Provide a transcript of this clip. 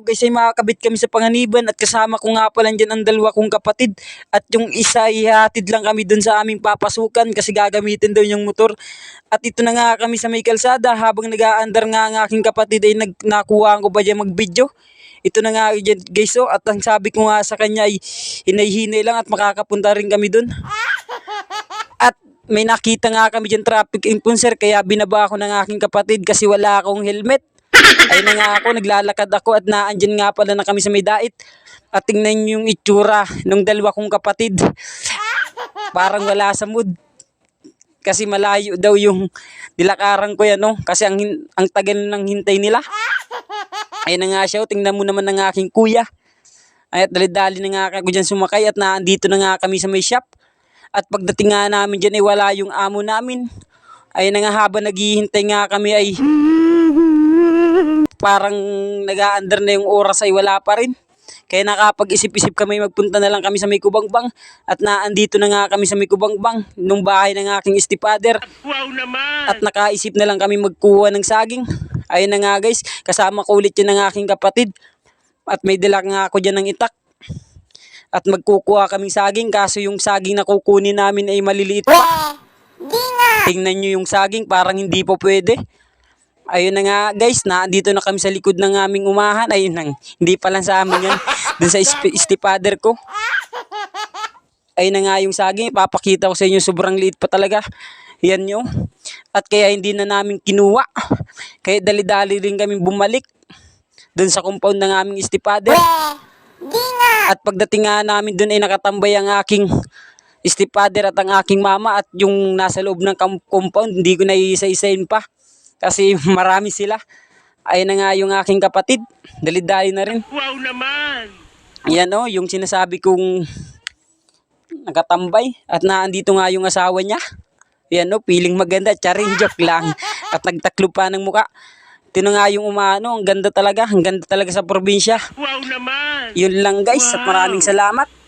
ako guys ay makakabit kami sa panganiban at kasama ko nga pala dyan ang dalawa kong kapatid at yung isa ihatid lang kami dun sa aming papasukan kasi gagamitin daw yung motor. At ito na nga kami sa may kalsada habang nag-aandar nga ang aking kapatid ay nag nakuha ko ba dyan mag-video. Ito na nga dyan guys oh, at ang sabi ko nga sa kanya ay hinay-hinay lang at makakapunta rin kami dun. At may nakita nga kami dyan traffic enforcer kaya binaba ako ng aking kapatid kasi wala akong helmet. Ayun na nga ako, naglalakad ako at naandyan nga pala na kami sa may. At tingnan nyo yung itsura ng dalawa kong kapatid. Parang wala sa mood. Kasi malayo daw yung nilakaran ko yan, no? Kasi ang, ang tagal ng hintay nila. Ayun na nga siya, oh, tingnan mo naman ng aking kuya. Ay, at dali-dali na nga ako dyan sumakay at naandito na nga kami sa may shop. At pagdating nga namin dyan ay wala yung amo namin. Ayun na nga habang naghihintay nga kami ay parang nag-aandar na yung oras ay wala pa rin. Kaya nakapag-isip-isip kami magpunta na lang kami sa may kubangbang at naandito na nga kami sa may kubangbang nung bahay ng aking stepfather Wow naman! at nakaisip na lang kami magkuha ng saging. Ayun na nga guys, kasama ko ulit yun ng aking kapatid at may dala nga ako dyan ng itak. At magkukuha kaming saging kaso yung saging na kukunin namin ay maliliit pa. Tingnan nyo yung saging parang hindi po pwede. Ayun na nga guys, naandito na kami sa likod ng aming umahan. Ayun nang, hindi pa lang sa amin yan. Dun sa stepfather ko. Ayun na nga yung saging, ipapakita ko sa inyo sobrang liit pa talaga. Yan nyo. At kaya hindi na namin kinuha. Kaya dali-dali rin kami bumalik. Dun sa compound ng aming stepfather. At pagdating nga namin dun ay nakatambay ang aking stepfather at ang aking mama at yung nasa loob ng compound, hindi ko na iisa-isain pa. Kasi marami sila. Ayun na nga yung aking kapatid. Dali-dali na rin. Wow naman! Yan o, yung sinasabi kong nakatambay at naandito nga yung asawa niya. Yan o, feeling maganda, charing joke lang. At nagtaklo pa ng muka. Tino nga yung umano, ang ganda talaga, ang ganda talaga sa probinsya. Wow naman! Yun lang guys, at maraming salamat.